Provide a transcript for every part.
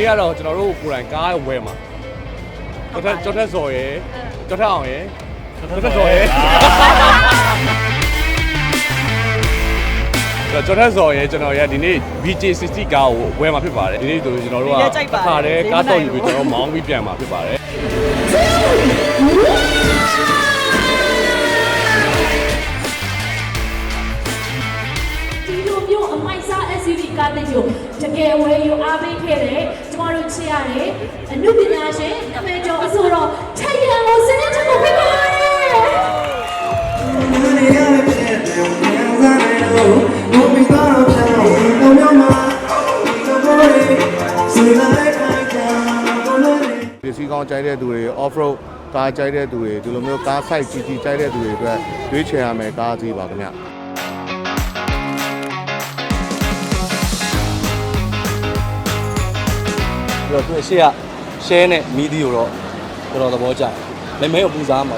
နေ့ကတော့ကျွန်တော်တို့ကိုယ်တိုင်ကားဝယ်မှာကျော်ထက်ကျော်ထက်စော်ရယ်ကျော်ထက်အောင်ရယ်ကျော်ထက်စော်ရယ်ကျော်ထက်စော်ရယ်ကျွန်တော်ရဒီနေ့ BJ60 ကားကိုဝယ်မှာဖြစ်ပါတယ်ဒီနေ့ဆိုကျွန်တော်တို့ကတစ်ခါတည်းကားတော့ယူပြီးကျွန်တော်မောင်းပြီးပြန်မှာဖြစ်ပါတယ်ဒီလိုမျိုးအမိုက်စား SUV ကားတဲ့ကိုတကယ်ဝယ်ယူအားပေးခဲ့တယ်ကျ မတို့ချစ်ရတယ်အနုပညာရှင်အမေကျော်အဆိုတော်ထက်ရန်ကိုစနေချက်ကိုဖိတ်ပါတယ်ပစ္စည်းကောင်းကြိုက်တဲ့သူတွေ off road ကားကြိုက်တဲ့သူတွေဒီလိုမျိုးကား site ကြီးကြီးကြိုက်တဲ့သူတွေအတွက်ရွေးချယ်ရမယ်ကားကြီးပါခင်ဗျ ပြီးတော့သူအရှိက share နဲ့ media ကိုတော့တော်တော်သဘောကျတယ်။လက်မဲကိုပူစားမှာ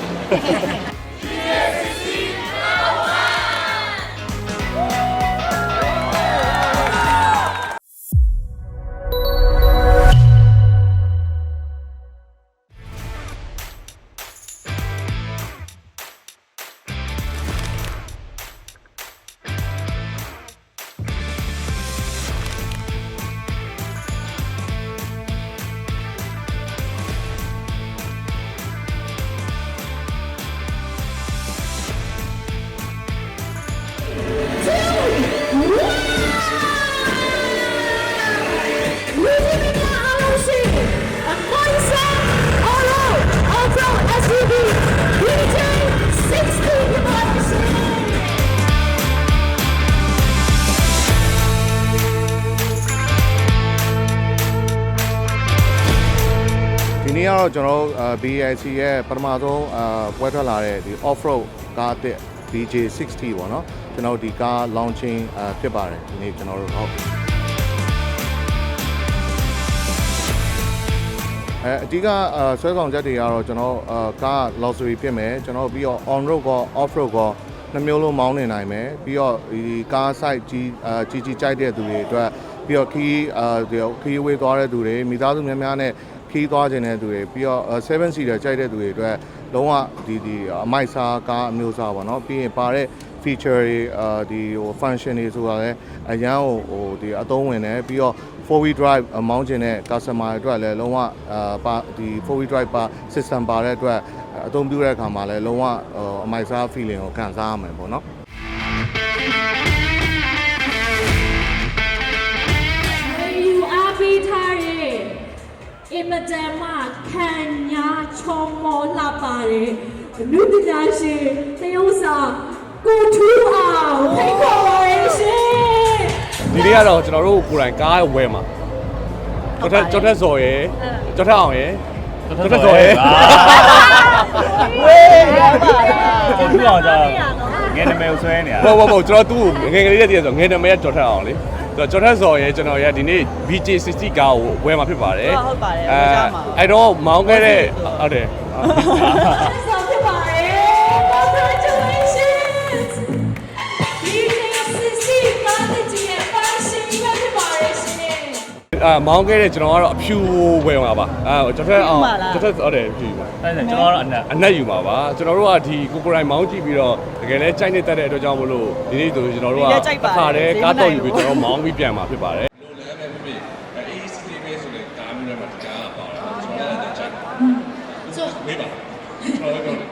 တော့ကျွန်တော်တို့အာ BIC ရဲ့ပထမဆုံးအာပွဲထွက်လာတဲ့ဒီ off road ကားအသစ် BJ60 ပေါ့နော်ကျွန်တော်တို့ဒီကား launching အာဖြစ်ပါတယ်ဒီနေ့ကျွန်တော်တို့ဟုတ်အဲအဓိကအာဆွဲဆောင်ချက်တွေကတော့ကျွန်တော်အာကား luxury ဖြစ်မယ်ကျွန်တော်ပြီးတော့ on road ကော off road ကောနှမျိုးလုံးမောင်းနေနိုင်မယ်ပြီးတော့ဒီကား site ကြီးအာကြီးကြီးကြိုက်တဲ့သူတွေအတွက်ပြီးတော့ခီးအာဒီခီးဝေးသွားတဲ့သူတွေမိသားစုများများနဲ့ ခီးသွားခြင်းတဲ့သူတွေပြီးတော့7 seater ကြိုက်တဲ့သူတွေအတွက်လုံးဝဒီဒီအမိုက်စားကားအမျိုးအစားပေါ့နော်ပြီးရင်ပါတဲ့ feature တွေအာဒီဟို function တွေဆိုတာလည်းအရန်ဟိုဟိုဒီအသုံးဝင်တယ်ပြီးတော့ four wheel drive အမောင်းခြင်းတဲ့ customer တွေအတွက်လည်းလုံးဝအာပါဒီ four wheel drive ပါ system ပါတဲ့အတွက်အသုံးပြုတဲ့အခါမှာလည်းလုံးဝဟိုအမိုက်စား feeling ကိုခံစားရမယ်ပေါ့နော် မတန်မှခံညာချောမောလှပါတယ်အနုပညာရှင်တယုံစာကိုထူးအောင်ဖိတ်ခေါ်ပါရရှင်ဒီနေ့ကတော့ကျွန်တော်တို့ကိုယ်တိုင်ကားဝယ်မှာကျော်ထက်ကျော်ထက်စော်ရယ်ကျော်ထက်အောင်ရယ်ကျော်ထက်စော်ရယ်ဝေးရပါလားကျွန်တော်ကြောင့်ငယ်နမဲကိုဆွဲနေရဘောဘောဘောကျွန်တော်သူ့ကိုငယ်ငယ်လေးတည်းတည်းဆိုငယ်နမရကျော်ထက်အောင်လေ ဆိုတော့ကျော်ထက်စော်ရယ်ကျွန်တော်ရဒီနေ့ BJ60 ကားကိုဝယ်မှာဖြစ်ပါတယ်ဟုတ်ပါတယ်အဲဝယ်ကြမှာ အဲ့တော့မောင်းခဲ့တဲ့ဟုတ်တယ်ဆက်ဆောင်ဖြစ်ပါတယ် အာမောင်းခဲ့တဲ့ကျွန်တော်ကတော့အဖြူဝယ်မှာပါအဲကျော်ထက်အောင်ကျော်ထက်ဟုတ်တယ်ဖြူပါအဲ့ဒါကျွန်တော်ကတော့အနက်အနက်ယူမှာပါကျွန်တော်တို့ကဒီကိုကိုရိုင်းမောင်းကြည့်ပြီးတော့တကယ်လဲကြိုက်နေတတ်တဲ့အတွက်ကြောင့်မလို့ဒီနေ့ဆိုကျွန်တော်တို့ကတစ်ခါတည်းကားတော့ယူပြီးကျွန်တော်မောင်းပြီးပြန်မှာဖြစ်ပါတယ်လို့လည်းပဲဖြစ်ဖြစ်အေးစစ်စစ်ပဲဆိုတဲ့ကားမျိုးတွေမှာဒီကားကပါတာကျွန်တော်လည်းကြိုက်ဆိုမေးပါကျွန်တော်လည်းပြောတယ်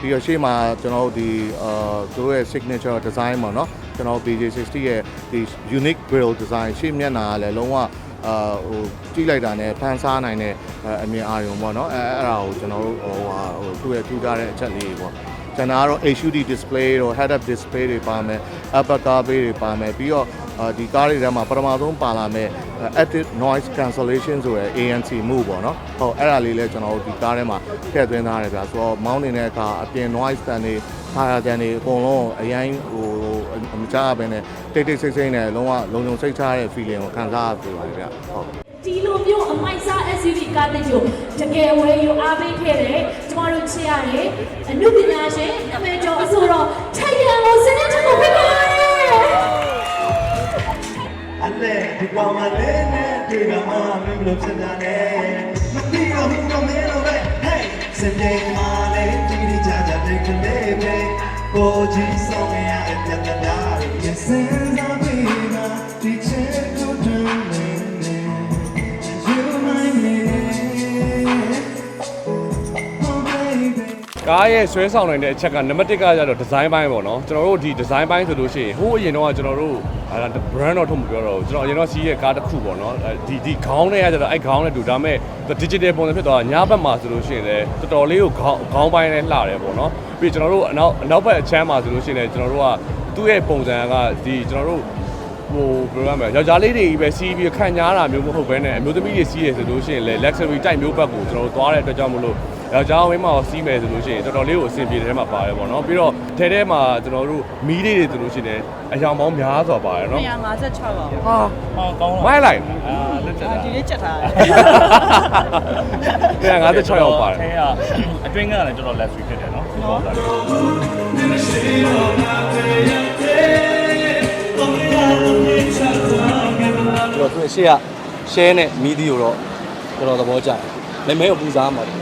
ပြီးတော့ရှေ့မှာကျွန်တော်တို့ဒီအာသူတို့ရဲ့ signature design ပေါ့နော်ကျွန်တော် BJ60 ရဲ့ဒီ unique grill design ရှေ့မျက်နှာကလည်းလုံးဝအာဟိုကြည့်လိုက်တာနဲ့ဖန်ဆားနိုင်တဲ့အမြင်အာရုံပေါ့နော်အဲအဲ့ဒါကိုကျွန်တော်တို့ဟိုဟာဟိုသူ့ရဲ့ထူးခြားတဲ့အချက်လေးတွေပေါ့ကျွန်တော်ကတော့ HUD display တို့ head up display တွေပါမယ် upper car bay တွေပါမယ်ပြီးတော့အာ ဒီကားတွေထဲမှာပထမဆုံးပါလာမဲ့ active noise cancellation ဆိုရယ် ANC move ပေါ့နော်ဟုတ်အဲ့ဒါလေးလည်းကျွန်တော်တို့ဒီကားထဲမှာထည့်သွင်းထားတယ်ဗျာဆိုတော့မောင်းနေတဲ့အခါအပြင် noise တန်တွေ fire တန်တွေအကုန်လုံးအရင်ဟိုမကြားဘဲနဲ့တိတ်တိတ်ဆိတ်ဆိတ်နဲ့လုံးဝလုံလုံစိတ်ချရတဲ့ feeling ကိုခံစားရပြီပါဗျာဟုတ်ဒီလိုမျိုးအမိုက်စား SUV ကားတစ်ချို့တကယ်ဝယ်ယူအားပေးခဲ့တယ်ကျမတို့ချစ်ရတယ်အနုပညာရှင်အမေ လဲဒီကောင်မလေးနဲ့တွေ့တော့မှမင်းဘလို့ဖြစ်တာလဲမသိတော့ဘူးတော့မင်းတို့ပဲ hey စနေမလေးဒီဒီကြကြတဲ့ကလေးပဲကိုကြီးဆောင်ရတဲ့ပြတ်တာတွေစင်စားပြီးမှဒီချစ်ကိုတွန်းနေနေ You my name Oh baby ကားရဲ့ဆွဲဆောင်နိုင်တဲ့အချက်ကနံပါတ်1ကကျတော့ဒီဇိုင်းပိုင်းပေါ့နော်ကျွန်တော်တို့ဒီဒီဇိုင်းပိုင်းဆိုလို့ရှိရင်ဟိုးအရင်တော့ကျွန်တော်တို့ အဲဒါ brand တော့ထုတ်မပြောတော့ဘူးကျွန်တော်အရင်တော့စီးရဲ့ကားတစ်ခုပေါ့နော်အဲဒီဒီခေါင်းတွေကကျတော့အဲ့ခေါင်းနဲ့တူဒါပေမဲ့ digital ပုံစံဖြစ်သွားတာညဘက်မှာဆိုလို့ရှိရင်လည်းတော်တော်လေးကိုခေါင်းခေါင်းပိုင်းနဲ့လှတယ်ပေါ့နော်ပြီးကျွန်တော်တို့အနောက်အနောက်ဘက်အချမ်းမှာဆိုလို့ရှိရင်လည်းကျွန်တော်တို့ကသူ့ရဲ့ပုံစံကဒီကျွန်တော်တို့ဟိုဘယ်လိုရမလဲယောက်ျားလေးတွေကြီးပဲစီးပြီးခံညားတာမျိုးမဟုတ်ဘဲနဲ့အမျိုးသမီးတွေစီးရဆိုလို့ရှိရင်လေ luxury type မျိုးဘက်ကိုကျွန်တော်တို့သွားတဲ့အတွက်ကြောင့်မလို့ ယောက်ျားဝင်းမှာစီးမယ်ဆိုလို့ရှိရင်တော်တော်လေးကိုအဆင်ပြေတဲ့ထဲမှာပါတယ်ပေါ့နော်ပြီးတော့ထဲထဲမှာကျွန်တော်တို့မီးလေးတွေဆိုလို့ရှိရင်အယောင်ပေါင်းများစွာပါတယ်နော်156ပါဟာဟောကောင်းမိုလားင်းလိုက်အာလက်ချက်တာဒီလေးချက်ထားတယ်156ရောက်ပါတယ်ထဲကအတွင်းကလည်းတော်တော် luxury ဖြစ်တယ်နော်ဟုတ်ပါဘူးကျွန်တော်သူအရှိက share နဲ့ media ကိုတော့တော်တော်သဘောကျတယ် မမဲကိုပူစားမှာတယ်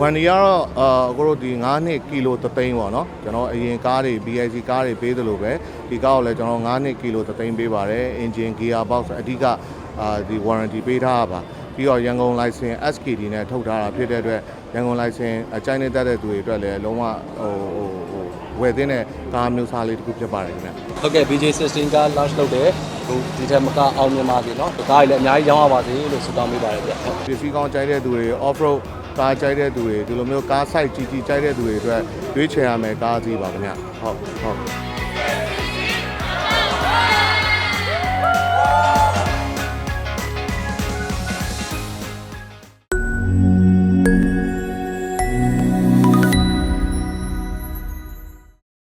ဝန်ဒီကတော့အာကိုတို့ဒီ9နှစ်ကီလိုသသိန်းပေါ့နော်ကျွန်တော်အရင်ကားတွေ BIC ကားတွေပေးသလိုပဲဒီကားကိုလည်းကျွန်တော်9နှစ်ကီလိုသသိန်းပေးပါတယ် engine gear box အဓိကအာဒီ warranty ပေးထားတာပါပြီးတော့ရန်ကုန် license SKD နဲ့ထုတ်ထားတာဖြစ်တဲ့အတွက်ရန်ကုန် license အကြိုက်နဲ့တက်တဲ့သူတွေအတွက်လည်းလုံးဝဟိုဟိုဟို ဝယ်သင့်တဲ့ကားမျိုးစားလေးတစ်ခုဖြစ်ပါတယ်ခင်ဗျ ဟုတ်ကဲ့ BJ16 က launch လုပ်တယ်ဟိုဒီထက်မကအောင်မြင်ပါစေเนาะဒါကြီးလည်းအများကြီးရောင်းရပါစေလို့ဆုတောင်းပေးပါတယ်ဗျဟုတ် ပစ္စည်းကောင်းကြိုက်တဲ့သူတွေ off road ကားကြိုက်တဲ့သူတွေဒီလိုမျိုးကား site ကြီးကြီးကြိုက်တဲ့သူတွေအတွက်ရွေးချယ်ရမယ်ကားစီးပါခင်ဗျဟုတ်ဟုတ်